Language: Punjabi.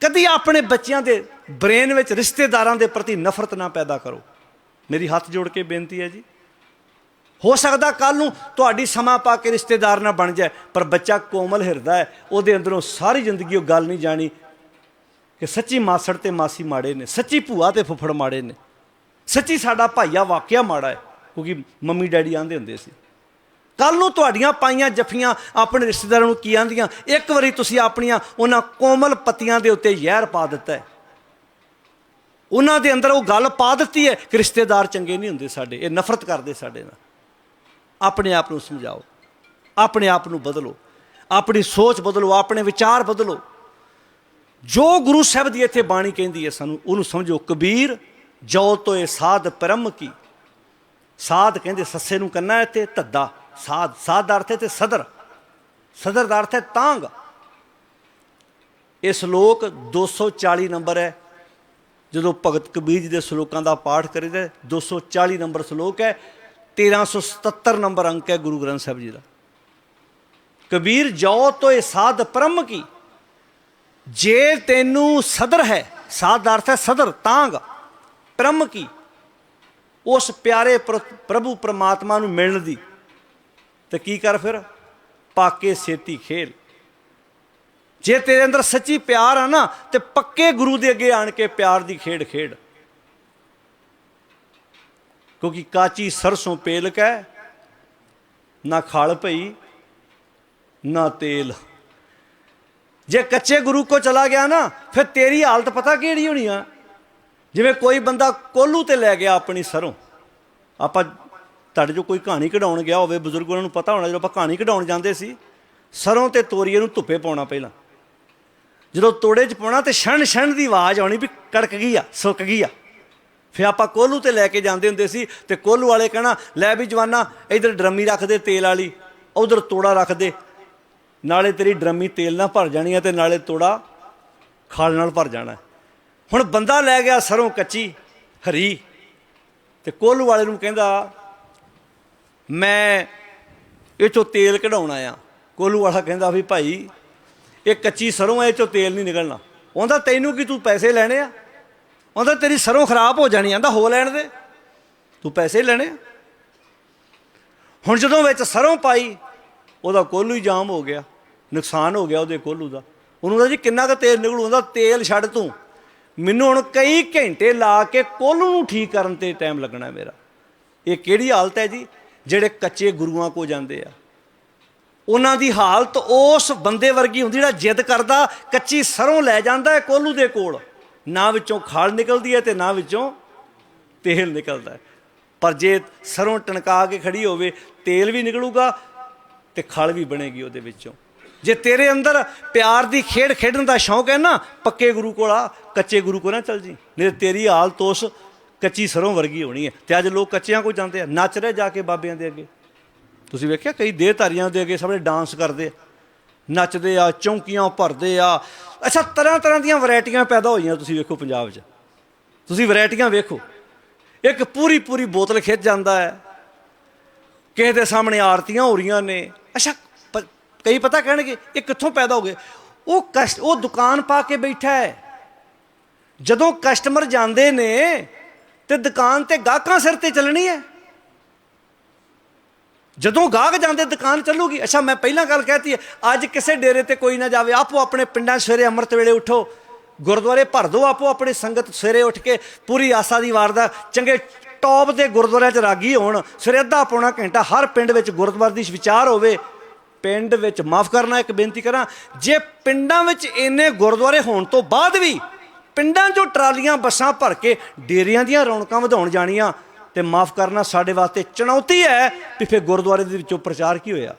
ਕਦੀ ਆਪਣੇ ਬੱਚਿਆਂ ਦੇ ਬ੍ਰੇਨ ਵਿੱਚ ਰਿਸ਼ਤੇਦਾਰਾਂ ਦੇ ਪ੍ਰਤੀ ਨਫ਼ਰਤ ਨਾ ਪੈਦਾ ਕਰੋ। ਮੇਰੀ ਹੱਥ ਜੋੜ ਕੇ ਬੇਨਤੀ ਹੈ ਜੀ। ਹੋ ਸਕਦਾ ਕੱਲ ਨੂੰ ਤੁਹਾਡੀ ਸਮਾਂ ਪਾ ਕੇ ਰਿਸ਼ਤੇਦਾਰ ਨਾ ਬਣ ਜਾਏ, ਪਰ ਬੱਚਾ ਕੋਮਲ ਹਿਰਦਾ ਹੈ। ਉਹਦੇ ਅੰਦਰੋਂ ਸਾਰੀ ਜ਼ਿੰਦਗੀ ਉਹ ਗੱਲ ਨਹੀਂ ਜਾਣੀ ਕਿ ਸੱਚੀ ਮਾਸੜ ਤੇ ਮਾਸੀ ਮਾੜੇ ਨੇ, ਸੱਚੀ ਭੂਆ ਤੇ ਫੁੱਫੜ ਮਾੜੇ ਨੇ। ਸੱਚੀ ਸਾਡਾ ਭਾਈਆ ਵਾਕਿਆ ਮਾੜਾ ਹੈ, ਕਿਉਂਕਿ ਮੰਮੀ ਡੈਡੀ ਆਂਦੇ ਹੁੰਦੇ ਸੀ। ਕੱਲ ਨੂੰ ਤੁਹਾਡੀਆਂ ਪਾਈਆਂ ਜੱਫੀਆਂ ਆਪਣੇ ਰਿਸ਼ਤੇਦਾਰਾਂ ਨੂੰ ਕੀ ਆਂਦੀਆਂ? ਇੱਕ ਵਾਰੀ ਤੁਸੀਂ ਆਪਣੀਆਂ ਉਹਨਾਂ ਕੋਮਲ ਪੱਤੀਆਂ ਦੇ ਉੱਤੇ ਜ਼ਹਿਰ ਪਾ ਦਿੱਤਾ ਹੈ। ਉਹਨਾਂ ਦੇ ਅੰਦਰ ਉਹ ਗੱਲ ਪਾ ਦਿੱਤੀ ਹੈ ਕਿ ਰਿਸ਼ਤੇਦਾਰ ਚੰਗੇ ਨਹੀਂ ਹੁੰਦੇ ਸਾਡੇ, ਇਹ ਨਫ਼ਰਤ ਕਰਦੇ ਸਾਡੇ ਨਾਲ। ਆਪਣੇ ਆਪ ਨੂੰ ਸਮਝਾਓ, ਆਪਣੇ ਆਪ ਨੂੰ ਬਦਲੋ, ਆਪਣੀ ਸੋਚ ਬਦਲੋ, ਆਪਣੇ ਵਿਚਾਰ ਬਦਲੋ। ਜੋ ਗੁਰੂ ਸਾਹਿਬ ਦੀ ਇੱਥੇ ਬਾਣੀ ਕਹਿੰਦੀ ਹੈ ਸਾਨੂੰ, ਉਹਨੂੰ ਸਮਝੋ, ਕਬੀਰ ਜੋ ਤੋਏ ਸਾਧ ਪਰਮ ਕੀ। ਸਾਧ ਕਹਿੰਦੇ, ਸੱਸੇ ਨੂੰ ਕੰਨਾ ਇੱਥੇ, ਧੱਦਾ। ਸਾਧ ਸਾਧ ਦਾ ਅਰਥ ਹੈ ਤੇ ਸਦਰ। ਸਦਰ ਦਾ ਅਰਥ ਹੈ ਤਾਂਗ ਇਹ ਸ਼ਲੋਕ 240 ਨੰਬਰ ਹੈ। ਜਦੋਂ ਭਗਤ ਕਬੀਰ ਜੀ ਦੇ ਸ਼ਲੋਕਾਂ ਦਾ ਪਾਠ ਕਰੀਦਾ 240 ਨੰਬਰ ਸ਼ਲੋਕ ਹੈ। 1377 ਨੰਬਰ ਅੰਕ ਹੈ ਗੁਰੂ ਗ੍ਰੰਥ ਸਾਹਿਬ ਜੀ ਦਾ। ਕਬੀਰ ਜੋ ਤੋਏ ਸਾਧ ਪਰਮ ਕੀ? ਜੇ ਤੈਨੂੰ ਸਦਰ ਹੈ, ਸਾਧ ਦਾ ਅਰਥ ਹੈ ਸਦਰ ਤਾਂਗ ਪ੍ਰਮ ਕੀ? ਉਸ ਪਿਆਰੇ ਪ੍ਰਭੂ ਪ੍ਰਮਾਤਮਾ ਨੂੰ ਮਿਲਣ ਦੀ। ਤੇ ਕੀ ਕਰ ਫਿਰ? ਪਾਕੇ ਸੇਤੀ ਖੇਲ। ਜੇ ਤੇਰੇ ਅੰਦਰ ਸੱਚੀ ਪਿਆਰ ਆ ਨਾ, ਤੇ ਪੱਕੇ ਗੁਰੂ ਦੇ ਅੱਗੇ ਆਣ ਕੇ ਪਿਆਰ ਦੀ ਖੇਡ ਖੇਡ। ਕਿਉਂਕਿ ਕਾਚੀ ਸਰਸੋਂ ਪੇਲਕ ਹੈ ਨਾ ਖਾਲ ਭਈ, ਨਾ ਤੇਲ। ਜੇ ਕੱਚੇ ਗੁਰੂ ਕੋ ਚਲਾ ਗਿਆ ਨਾ, ਫਿਰ ਤੇਰੀ ਹਾਲਤ ਪਤਾ ਕਿਹੜੀ ਹੋਣੀ ਆ? ਜਿਵੇਂ ਕੋਈ ਬੰਦਾ ਕੋਲੂ ਤੇ ਲੈ ਗਿਆ ਆਪਣੀ ਸਰੋਂ। ਆਪਾਂ ਤੁਹਾਡੇ ਜੋ ਕੋਈ ਕਹਾਣੀ ਕਢਾਉਣ ਗਿਆ ਹੋਵੇ, ਬਜ਼ੁਰਗ ਉਹਨਾਂ ਨੂੰ ਪਤਾ ਹੋਣਾ, ਜਦੋਂ ਆਪਾਂ ਕਹਾਣੀ ਕਢਾਉਣ ਜਾਂਦੇ ਸੀ, ਸਰੋਂ ਤੇ ਤੋਰੀਏ ਨੂੰ ਧੁੱਪੇ ਪਾਉਣਾ ਪਹਿਲਾਂ। ਜਦੋਂ ਤੋੜੇ 'ਚ ਪਾਉਣਾ ਤੇ ਛਣ ਛਣ ਦੀ ਆਵਾਜ਼ ਆਉਣੀ ਵੀ ਕੜਕ ਗਈ ਆ, ਸੁੱਕ ਗਈ ਆ। ਫਿਰ ਆਪਾਂ ਕੋਲੂ ਤੇ ਲੈ ਕੇ ਜਾਂਦੇ ਹੁੰਦੇ ਸੀ ਤੇ ਕੋਲੂ ਵਾਲੇ ਕਹਿਣਾ, ਲੈ ਵੀ ਜਵਾਨਾ, ਇਧਰ ਡਰਮੀ ਰੱਖ ਦੇ ਤੇਲ ਵਾਲੀ, ਉਧਰ ਤੋੜਾ ਰੱਖ ਦੇ। ਨਾਲੇ ਤੇਰੀ ਡਰਮੀ ਤੇਲ ਨਾਲ ਭਰ ਜਾਣੀ ਆ ਤੇ ਨਾਲੇ ਤੋੜਾ ਖਾਲ ਨਾਲ ਭਰ ਜਾਣਾ। ਹੁਣ ਬੰਦਾ ਲੈ ਗਿਆ ਸਰੋਂ ਕੱਚੀ, ਹਰੀ, ਤੇ ਕੋਲੂ ਵਾਲੇ ਨੂੰ ਕਹਿੰਦਾ ਮੈਂ ਇਹ ਚੋਂ ਤੇਲ ਕਢਾਉਣਾ ਆ ਕੋਲੂ ਵਾਲਾ ਕਹਿੰਦਾ ਵੀ ਭਾਈ, ਇਹ ਕੱਚੀ ਸਰੋਂ ਐ ਇਹ ਚੋਂ ਤੇਲ ਨਹੀਂ ਨਿਕਲਣਾ। ਉਹਦਾ ਤੈਨੂੰ ਕੀ ਤੂੰ ਪੈਸੇ ਲੈਣੇ ਆ? ਉਹਦਾ ਤੇਰੀ ਸਰੋਂ ਖਰਾਬ ਹੋ ਜਾਣੀ ਆਂਦਾ ਹੋ ਲੈਣ ਦੇ। ਤੂੰ ਪੈਸੇ ਲੈਣੇ ਆ? ਹੁਣ ਜਦੋਂ ਵਿੱਚ ਸਰੋਂ ਪਾਈ, ਉਹਦਾ ਕੋਲੂ ਹੀ ਜਾਮ ਹੋ ਗਿਆ। ਨੁਕਸਾਨ ਹੋ ਗਿਆ ਉਹਦੇ ਕੋਲੂ ਦਾ। ਉਹਨੂੰ ਕਹਿੰਦਾ ਜੀ, ਕਿੰਨਾ ਕੁ ਤੇਲ ਨਿਕਲੂ? ਉਹਦਾ ਤੇਲ ਛੱਡ ਤੂੰ। ਮੈਨੂੰ ਹੁਣ ਕਈ ਘੰਟੇ ਲਾ ਕੇ ਕੋਲੂ ਨੂੰ ਠੀਕ ਕਰਨ ਤੇ ਟਾਈਮ ਲੱਗਣਾ ਮੇਰਾ। ਇਹ ਕਿਹੜੀ ਹਾਲਤ ਹੈ ਜੀ? ਜਿਹੜੇ ਕੱਚੇ ਗੁਰੂਆਂ ਕੋ ਜਾਂਦੇ ਆ। ਉਹਨਾਂ ਦੀ ਹਾਲਤ ਉਸ ਬੰਦੇ ਵਰਗੀ ਹੁੰਦੀ ਜਿਹੜਾ ਜਿੱਦ ਕਰਦਾ, ਕੱਚੀ ਸਰੋਂ ਲੈ ਜਾਂਦਾ ਹੈ ਕੋਲੂ ਦੇ ਕੋਲ। ਨਾ ਵਿੱਚੋਂ ਖਾਲ ਨਿਕਲਦੀ ਹੈ ਤੇ ਨਾ ਵਿੱਚੋਂ ਤੇਲ ਨਿਕਲਦਾ ਹੈ। ਪਰ ਜੇ ਸਰੋਂ ਟਣਕਾ ਕੇ ਖੜੀ ਹੋਵੇ, ਤੇਲ ਵੀ ਨਿਕਲੂਗਾ ਤੇ ਖਲ ਵੀ ਬਣੇਗੀ ਉਹਦੇ ਵਿੱਚੋਂ। ਜੇ ਤੇਰੇ ਅੰਦਰ ਪਿਆਰ ਦੀ ਖੇਡ ਖੇਡਣ ਦਾ ਸ਼ੌਂਕ ਹੈ ਨਾ, ਪੱਕੇ ਗੁਰੂ ਕੋਲ ਆ, ਕੱਚੇ ਗੁਰੂ ਕੋਲ ਨਾ ਚੱਲ ਜੀ। ਨਹੀਂ ਤੇਰੀ ਹਾਲਤ ਉਸ ਕੱਚੀ ਸਰੋਂ ਵਰਗੀ ਹੋਣੀ ਹੈ ਤੇ ਅੱਜ ਲੋਕ ਕੱਚਿਆਂ ਕੋਲ ਜਾਂਦੇ ਆ, ਨੱਚ ਰਹੇ ਜਾ ਕੇ ਬਾਬਿਆਂ ਦੇ ਅੱਗੇ। ਤੁਸੀਂ ਵੇਖਿਆ ਕਈ ਦੇਹਧਾਰੀਆਂ ਦੇ ਅੱਗੇ ਸਾਹਮਣੇ ਡਾਂਸ ਕਰਦੇ ਆ, ਨੱਚਦੇ ਆ, ਚੌਂਕੀਆਂ ਭਰਦੇ ਆ। ਅੱਛਾ ਤਰ੍ਹਾਂ ਤਰ੍ਹਾਂ ਦੀਆਂ ਵੈਰਾਈਟੀਆਂ ਪੈਦਾ ਹੋਈਆਂ ਤੁਸੀਂ ਵੇਖੋ ਪੰਜਾਬ 'ਚ। ਤੁਸੀਂ ਵੈਰਾਈਟੀਆਂ ਵੇਖੋ। ਇੱਕ ਪੂਰੀ ਪੂਰੀ ਬੋਤਲ ਖਿੱਚ ਜਾਂਦਾ ਹੈ। ਕਿਸੇ ਦੇ ਸਾਹਮਣੇ ਆਰਤੀਆਂ ਹੋ ਰਹੀਆਂ ਨੇ। ਅੱਛਾ, ਪ- ਕਈ ਪਤਾ ਕਹਿਣਗੇ, ਇਹ ਕਿੱਥੋਂ ਪੈਦਾ ਹੋ ਗਏ? ਉਹ ਕਸਟ, ਉਹ ਦੁਕਾਨ ਪਾ ਕੇ ਬੈਠਾ ਹੈ। ਜਦੋਂ ਕਸਟਮਰ ਜਾਂਦੇ ਨੇ ਤੇ ਦੁਕਾਨ ਤੇ ਗਾਹਕਾਂ ਸਿਰ ਤੇ ਚੱਲਣੀ ਹੈ। ਜਦੋਂ ਗਾਹਕ ਜਾਂਦੇ, ਦੁਕਾਨ ਚੱਲੂਗੀ। ਅੱਛਾ, ਮੈਂ ਪਹਿਲਾਂ ਗੱਲ ਕਹਿਤੀ ਹੈ, ਅੱਜ ਕਿਸੇ ਡੇਰੇ ਤੇ ਕੋਈ ਨਾ ਜਾਵੇ, ਆਪੋ ਆਪਣੇ ਪਿੰਡਾਂ 'ਚ ਸਵੇਰੇ ਅੰਮ੍ਰਿਤ ਵੇਲੇ ਉਠੋ। ਗੁਰਦੁਆਰੇ ਭਰ ਦਿਓ ਆਪੋ ਆਪਣੀ ਸੰਗਤ ਸਵੇਰੇ ਉੱਠ ਕੇ ਪੂਰੀ ਆਸਾ ਦੀ ਵਾਰ ਦਾ, ਚੰਗੇ ਟੌਪ ਦੇ ਗੁਰਦੁਆਰਿਆਂ 'ਚ ਰਾਗੀ ਹੋਣ, ਸਵੇਰੇ ਅੱਧਾ ਪੌਣਾ ਘੰਟਾ ਹਰ ਪਿੰਡ ਵਿੱਚ ਗੁਰਦੁਆਰੇ ਦੀ ਵਿਚਾਰ ਹੋਵੇ, ਪਿੰਡ ਵਿੱਚ ਮਾਫ ਕਰਨਾ ਇੱਕ ਬੇਨਤੀ ਕਰਾਂ, ਜੇ ਪਿੰਡਾਂ ਵਿੱਚ ਇੰਨੇ ਗੁਰਦੁਆਰੇ ਹੋਣ ਤੋਂ ਬਾਅਦ ਵੀ ਪਿੰਡਾਂ 'ਚੋਂ ਟਰਾਲੀਆਂ, ਬੱਸਾਂ ਭਰ ਕੇ ਡੇਰਿਆਂ ਦੀਆਂ ਰੌਣਕਾਂ ਵਧਾਉਣ ਜਾਣੀਆਂ ਤੇ ਮਾਫ ਕਰਨਾ ਸਾਡੇ ਵਾਸਤੇ ਚੁਣੌਤੀ ਹੈ ਵੀ ਫਿਰ ਗੁਰਦੁਆਰੇ ਦੇ ਵਿੱਚੋਂ ਪ੍ਰਚਾਰ ਕੀ ਹੋਇਆ?